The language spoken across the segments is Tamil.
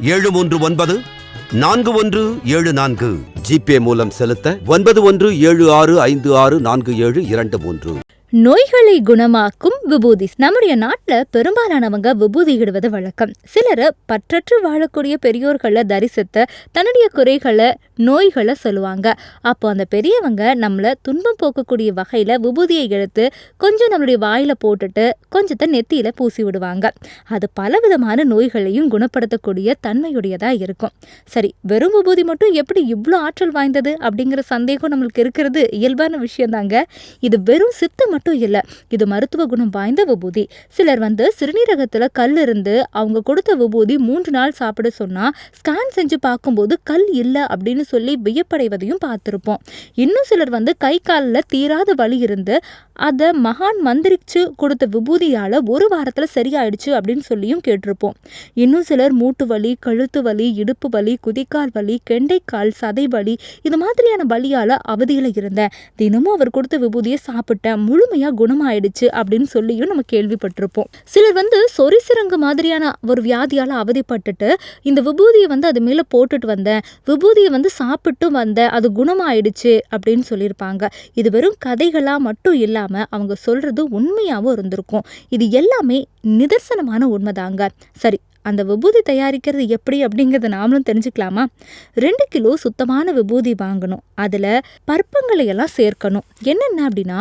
ஏழு மூன்று ஒன்பது நான்கு ஒன்று ஏழு நான்கு. ஜிபே மூலம் செலுத்த ஒன்பது ஒன்று ஏழு ஆறு ஐந்து ஆறு நான்கு ஏழு இரண்டு மூன்று. நோய்களை குணமாக்கும் விபூதி. நம்முடைய நாட்டுல பெரும்பாலானவங்க விபூதி இடுவது வழக்கம். சிலர் பற்றற்று வாழக்கூடிய பெரியோர்களை தரிசித்து தன்னுடைய குறைகளை நோய்களை சொல்லுவாங்க. அப்போ அந்த பெரியவங்க நம்மளை துன்பம் போக்கக்கூடிய வகையில் விபூதியை எடுத்து கொஞ்சம் நம்மளுடைய வாயில் போட்டுட்டு கொஞ்சத்தை நெத்தியில் பூசி விடுவாங்க. அது பலவிதமான நோய்களையும் குணப்படுத்தக்கூடிய தன்மையுடையதாக இருக்கும். சரி வெறும் விபூதி மட்டும் எப்படி இவ்வளோ ஆற்றல் வாய்ந்தது அப்படிங்கிற சந்தேகம் நம்மளுக்கு இருக்கிறது இயல்பான விஷயம் தாங்க இது வெறும் சித்த மட்டும் இல்லை இது மருத்துவ குணம் வாய்ந்த விபூதி. சிலர் வந்து சிறுநீரகத்தில் கல் இருந்து அவங்க கொடுத்த விபூதி மூன்று நாள் சாப்பிட சொன்னால் ஸ்கேன் செஞ்சு பார்க்கும்போது கல் இல்லை அப்படின்னு சொல்லி வியப்படைவதையும் பார்த்துருப்போம். இன்னும் சிலர் வந்து கை காலில் தீராத வலி இருந்து அதை மகான் மந்திரிச்சு கொடுத்த விபூதியால ஒரு வாரத்தில் சரியாயிடுச்சு அப்படின்னு சொல்லியும் கேட்டிருப்போம். இன்னும் சிலர் மூட்டு வலி கழுத்து வலி இடுப்பு வலி குதிக்கால் வலி கெண்டைக்கால் சதை வலி இது மாதிரியான வலியால் அவதியில் இருந்தேன். தினமும் அவர் கொடுத்த விபூதியை சாப்பிட்டேன். முழுமையாக குணமாயிடுச்சு அப்படின்னு சொல்லியும் நம்ம கேள்விப்பட்டிருப்போம். சிலர் வந்து சொரிசிரங்கு மாதிரியான ஒரு வியாதியால் அவதிப்பட்டுட்டு இந்த விபூதியை வந்து அது மேலே போட்டுட்டு வந்தேன். விபூதியை வந்து சாப்பிட்டு வந்த அது குணமாயிடுச்சு அப்படின்னு சொல்லியிருப்பாங்க. இது வெறும் கதைகளாக மட்டும் இல்லாமல் அவங்க சொல்கிறது உண்மையாகவும் இருந்திருக்கும். இது எல்லாமே நிதர்சனமான உண்மைதாங்க. சரி அந்த விபூதி தயாரிக்கிறது எப்படி அப்படிங்கிறத நாமளும் தெரிஞ்சுக்கலாமா? ரெண்டு கிலோ சுத்தமான விபூதி வாங்கணும். அதில் பருப்பங்களை எல்லாம் சேர்க்கணும். என்னென்ன அப்படின்னா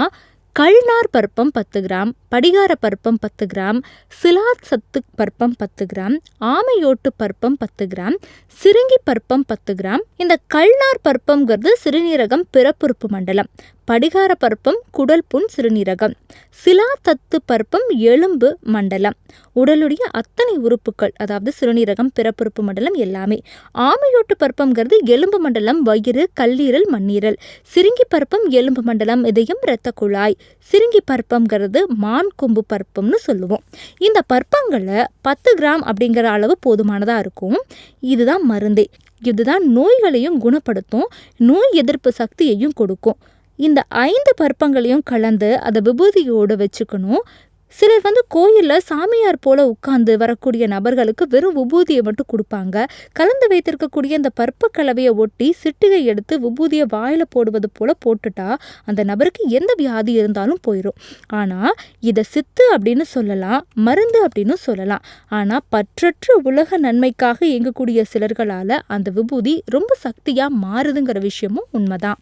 கல்நார் பருப்பம் பத்து கிராம் படிகார பருப்பம் பத்து கிராம் சிலாத் சத்து பருப்பம் பத்து கிராம் ஆமையோட்டு பருப்பம் பத்து கிராம் சிறுங்கி பருப்பம் பத்து கிராம். இந்த கல்நார் பருப்பம்ங்கிறது சிறுநீரகம் பிறப்புறுப்பு மண்டலம். படிகார பருப்பம் குடல் புண் சிறுநீரகம் சிலா தத்து பருப்பம் எலும்பு மண்டலம். உடலுடைய அத்தனை உறுப்புகள் அதாவது சிறுநீரகம் பிறப்புறுப்பு மண்டலம் எல்லாமே. ஆமையோட்டு பருப்பம்ங்கிறது எலும்பு மண்டலம் வயிறு கல்லீரல் மண்ணீரல். சிறுங்கி பருப்பம் எலும்பு மண்டலம் இதயம் இரத்த குழாய். சிறுங்கி பருப்பம்ங்கிறது மான் கொம்பு பருப்பம்னு சொல்லுவோம். இந்த பருப்பங்களை பத்து கிராம் அப்படிங்கிற அளவு போதுமானதாக இருக்கும். இதுதான் மருந்தே. இதுதான் நோய்களையும் குணப்படுத்தும் நோய் எதிர்ப்பு சக்தியையும் கொடுக்கும். இந்த ஐந்து பருப்பங்களையும் கலந்து அதை விபூதியோடு வச்சுக்கணும். சிலர் வந்து கோயிலில் சாமியார் போல உட்கார்ந்து வரக்கூடிய நபர்களுக்கு வெறும் விபூதியை மட்டும் கொடுப்பாங்க. கலந்து வைத்திருக்கக்கூடிய அந்த பருப்பு கலவையை ஒட்டி சிட்டிகை எடுத்து விபூதியை வாயில் போடுவது போல போட்டுட்டா அந்த நபருக்கு எந்த வியாதி இருந்தாலும் போயிடும் ஆனால் இதை சித்து அப்படின்னு சொல்லலாம் மருந்து அப்படின்னு சொல்லலாம். ஆனால் பற்றற்ற உலக நன்மைக்காக இயங்கக்கூடிய சிலர்களால் அந்த விபூதி ரொம்ப சக்தியாக மாறுதுங்கிற விஷயமும் உண்மைதான்.